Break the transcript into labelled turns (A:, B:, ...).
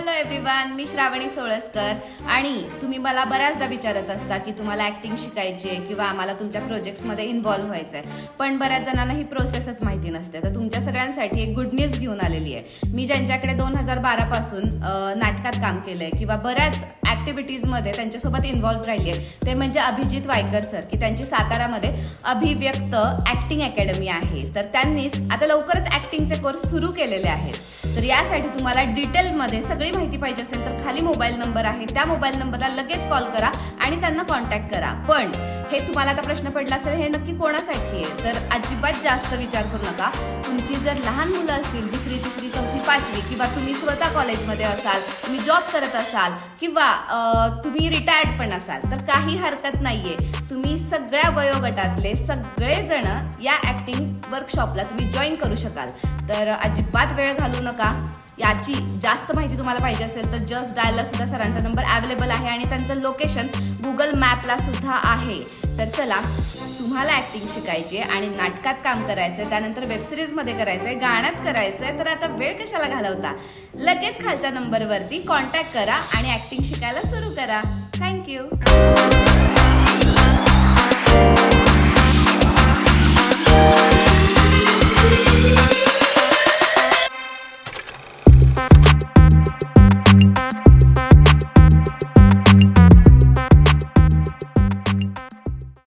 A: Hello everyone मी श्रावणी सोळसकर. आणि तुम्ही मला बऱ्याचदा विचारत असता की तुम्हाला ऍक्टिंग शिकायची आहे किंवा आम्हाला तुमच्या प्रोजेक्ट्समध्ये इन्व्हॉल्व्ह व्हायचं आहे. पण बऱ्याच जणांना ही प्रोसेसच माहिती नसते. तर तुमच्या सगळ्यांसाठी एक गुड न्यूज घेऊन आलेली आहे. मी ज्यांच्याकडे दोन हजार बारापासून नाटकात काम केलं आहे किंवा बऱ्याच ॲक्टिव्हिटीजमध्ये त्यांच्यासोबत इन्व्हॉल्व्ह राहिली आहे ते म्हणजे अभिजित वायकर सर की त्यांची सातारामध्ये अभिव्यक्त ॲक्टिंग अकॅडमी आहे. तर त्यांनीच आता लवकरच ॲक्टिंगचे कोर्स सुरू केलेले आहेत. तर यासाठी तुम्हाला डिटेलमध्ये सगळी माहिती पाहिजे असेल तर खाली मोबाईल नंबर आहे. त्या मोबाईल नंबरला लगेच कॉल करा आणि त्यांना कॉन्टॅक्ट करा. पण हे तुम्हाला आता प्रश्न पडला असेल हे नक्की कोणासाठी आहे? तर अजिबात जास्त विचार करू नका. तुमची जर लहान मुलं असतील दुसरी तिसरी चौथी पाचवी किंवा तुम्ही स्वतः कॉलेजमध्ये असाल तुम्ही जॉब करत असाल किंवा तुम्ही रिटायर्ड पण असाल तर काही हरकत नाहीये. तुम्ही सगळ्या वयोगटातले सगळेजण या ॲक्टिंग वर्कशॉपला तुम्ही जॉईन करू शकाल. तर अजिबात वेळ घालू नका. याची जास्त माहिती तुम्हाला पाहिजे असेल तर जस्ट डायलला सुद्धा सरांचा नंबर अवेलेबल आहे आणि त्यांचं लोकेशन गुगल मॅपला सुद्धा आहे. तर चला तुम्हाला ऍक्टिंग शिकायची आहे आणि नाटकात काम करायचंय त्यानंतर वेबसिरीजमध्ये करायचंय गाण्यात करायचंय तर आता वेळ कशाला घालवता? लगेच खालच्या नंबरवरती कॉन्टॅक्ट करा आणि ऍक्टिंग शिकायला सुरू करा. थँक्यू